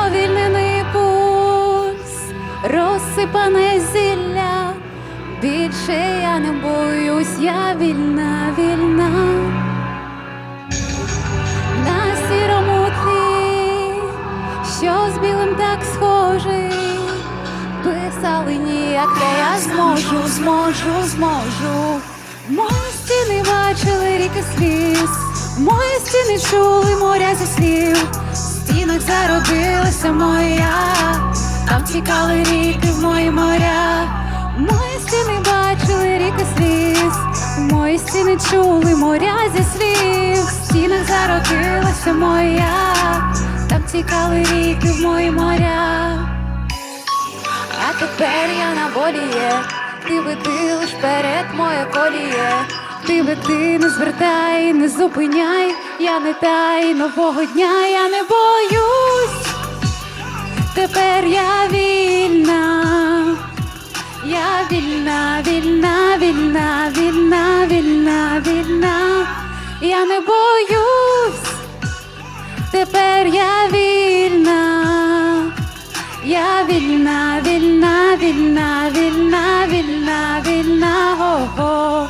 сповільнений пульс, розсипане зілля. Більше я не боюсь, я вільна, вільна. На сірому тлі, що з білим так схожий. Писали ніяк, та я зможу, зможу, зможу. Мої стіни бачили ріки сліз, мої стіни чули моря зі слів. В стінах зародилася моя, там тікали ріки в мої моря. Мої стіни бачили ріки сліз, мої стіни чули моря зі слів. В стінах зародилася моя, там тікали ріки в мої моря. А тепер я на волі є, ти веди лиш вперед моє коліє. Ти веди, не звертай, не зупиняй, я не тай нового дня, я не боюсь. Не боюсь. Тепер я вільна. Я вільна, вільна, вільна, вільна, вільна, вільна, го-го.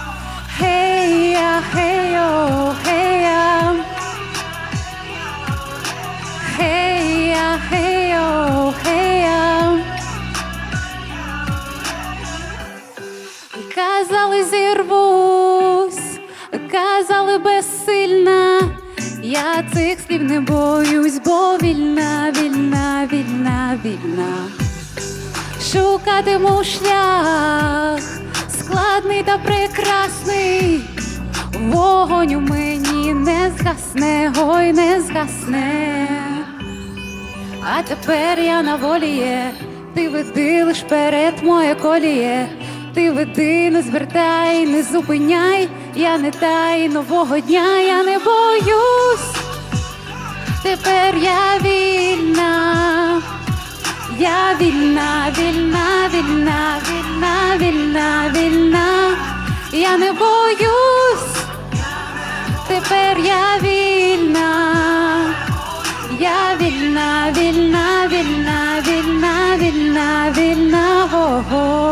Хей-я, хей-йо, хей-я. Хей-я. Казали, зірвусь, казали безсильна. Я цих слів не боюсь, бо вільна, вільна, вільна, вільна. Шукатиму шлях, складний та прекрасний. Вогонь у мені не згасне, ой, не згасне. А тепер я на волі є, ти веди лиш перед моє коліє. Ти веди, не звертай, не зупиняй, я не тай нового дня, я не боюсь. Тепер я вільна, я вільна, вільна, вільна, вільна, вільна, вільна, я не боюсь. Тепер я вільна. Я вільна, вільна, вільна, вільна, вільна, вільна, го-го.